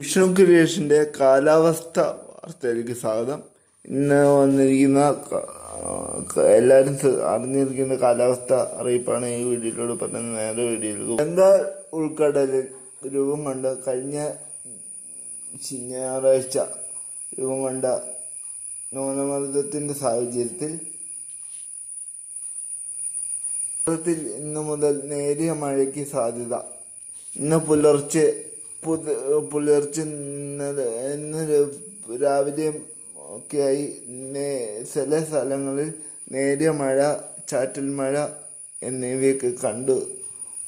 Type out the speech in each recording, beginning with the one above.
വിഷ്ണു ക്രിയേഷന്റെ കാലാവസ്ഥ വാർത്തയിലേക്ക് സ്വാഗതം. ഇന്ന് വന്നിരിക്കുന്ന എല്ലാവരും അറിഞ്ഞിരിക്കുന്ന കാലാവസ്ഥ അറിയിപ്പാണ് ഈ വീഡിയോയിലൂടെ പറഞ്ഞ നേരെ വീഡിയോയിലേക്ക് ബംഗാൾ ഉൾക്കടലിൽ രൂപം കണ്ട് കഴിഞ്ഞ ഞായറാഴ്ച രൂപം കണ്ട ന്യൂനമർദ്ദത്തിന്റെ സാഹചര്യത്തിൽ ഇന്നു മുതൽ നേരിയ മഴയ്ക്ക് സാധ്യത. ഇന്ന് പുലർച്ചെ പുത- പുലർച്ചെ ഇന്നലെ ഇന്ന് ര- രാവിലെയും ഒക്കെയായി. ചില സ്ഥലങ്ങളിൽ നേരിയ മഴ ചാറ്റൽ മഴ എന്നിവയൊക്കെ കണ്ടു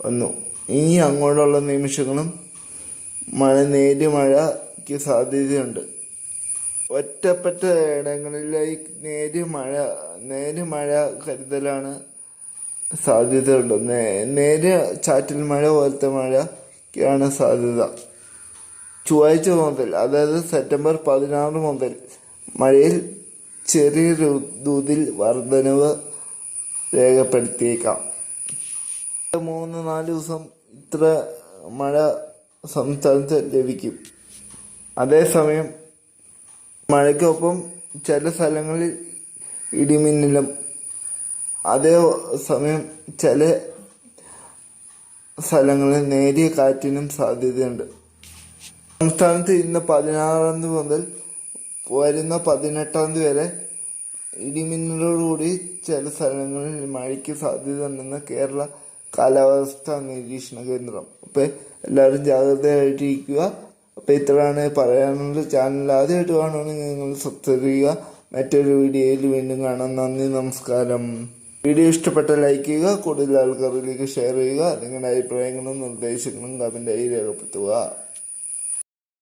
വന്നു. ഇനി അങ്ങോട്ടുള്ള നിമിഷങ്ങളും മഴ നേരിയ മഴയ്ക്ക് സാധ്യതയുണ്ട്. ഒറ്റപ്പെട്ട ഇടങ്ങളിലായി നേരിയ മഴ നേരിയ മഴ കരുതലാണ് സാധ്യതയുണ്ട്. നേരിയ ചാറ്റൽ മഴ പോലത്തെ മഴയ്ക്കാണ് സാധ്യത. ചൊവ്വാഴ്ച മുതൽ അതായത് സെപ്റ്റംബർ പതിനാറ് മുതൽ മഴയിൽ ചെറിയ തോതിൽ വർധനവ് രേഖപ്പെടുത്തിയേക്കാം. മൂന്ന് നാല് ദിവസം ഇത്ര മഴ സംസ്ഥാനത്ത് ലഭിക്കും. അതേസമയം മഴയ്ക്കൊപ്പം ചില സ്ഥലങ്ങളിൽ ഇടിമിന്നലും അതേ സമയം ചില സ്ഥലങ്ങളിൽ നേരിയ കാറ്റിനും സാധ്യതയുണ്ട്. സംസ്ഥാനത്ത് ഇന്ന് പതിനാറാം തീയതി മുതൽ വരുന്ന പതിനെട്ടാം തീയതി വരെ ഇടിമിന്നലോടുകൂടി ചില സ്ഥലങ്ങളിൽ മഴയ്ക്ക് സാധ്യത ഉണ്ടെന്ന് കേരള കാലാവസ്ഥാ നിരീക്ഷണ കേന്ദ്രം. അപ്പോൾ എല്ലാവരും ജാഗ്രതയായിട്ടിരിക്കുക. അപ്പോൾ ഇത്രയാണ് പറയാനുള്ള ചാനൽ ആദ്യമായിട്ട് കാണുകയാണെങ്കിൽ നിങ്ങൾ സബ്സ്ക്രൈബ് ചെയ്യുക. മറ്റൊരു വീഡിയോയിൽ വീണ്ടും കാണാം. നന്ദി നമസ്കാരം. വീഡിയോ ഇഷ്ടപ്പെട്ട ലൈക്ക് ചെയ്യുക കൂടുതൽ ആൾക്കാരിലേക്ക് ഷെയർ ചെയ്യുക നിങ്ങളുടെ അഭിപ്രായങ്ങളും നിർദ്ദേശങ്ങളും കമന്റായി രേഖപ്പെടുത്തുക.